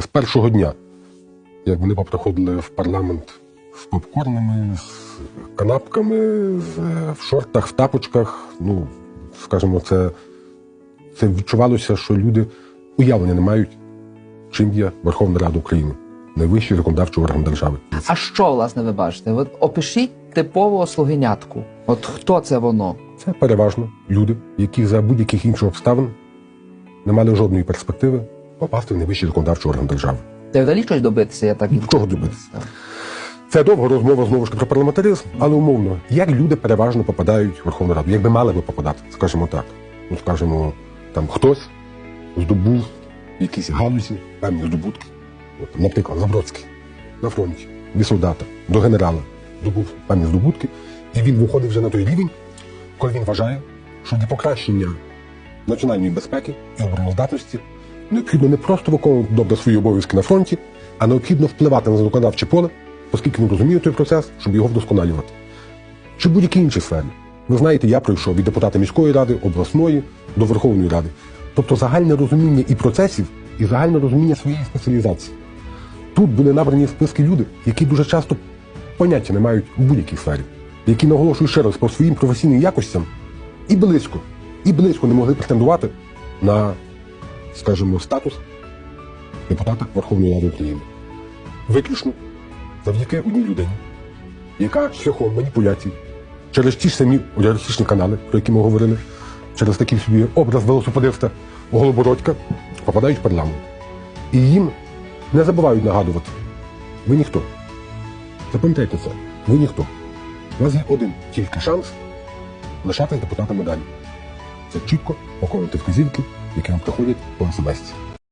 з першого дня, як вони поприходили в парламент з попкорнами, з канапками, з, е, в шортах, в тапочках. Ну, скажімо, це, це відчувалося, що люди уявлення не мають, чим є Верховна Рада України, найвищий законодавчий орган держави. А що, власне, ви бачите? От опишіть типового слугенятку. От хто це воно? Це переважно люди, які за будь-яких інших обставин не мали жодної перспективи попасти в найвищий законодавчий орган держави. Та вдалі щось добитися, я так і Чого добитися? Це довга розмова знову ж таки про парламентаризм, але умовно, як люди переважно попадають в Верховну Раду, як би мали би попадати, скажімо так. Ну, скажімо, там хтось здобув в якійсь галузі певні здобутки. От, наприклад, Забродський на фронті, від солдата до генерала здобув певні здобутки, і він виходить вже на той рівень, коли він вважає, що для покращення національної безпеки і обороноздатності необхідно не просто виконувати добре свої обов'язки на фронті, а необхідно впливати на законодавче поле, оскільки він розуміє той процес, щоб його вдосконалювати. Чи будь-якій іншій сфері. Ви знаєте, я пройшов від депутата міської ради, обласної до Верховної Ради. Тобто загальне розуміння і процесів, і загальне розуміння своєї спеціалізації. Тут були набрані списки люди, які дуже часто поняття не мають у будь-якій сфері, які наголошують ще раз по своїм професійним якостям і близько, і близько не могли претендувати на, скажімо, статус депутата Верховної Ради України. Виключно завдяки одній людині, яка шляхом маніпуляцій через ті ж самі олігархічні канали, про які ми говорили, через такий собі образ велосипедиста Голобородька, попадають в парламент. І їм не забувають нагадувати. Ви ніхто. Запам'ятайте це. Ви ніхто. У вас є один тільки шанс лишатись депутатами далі. Це чітко виконувати вказівки, які вам приходять по смс.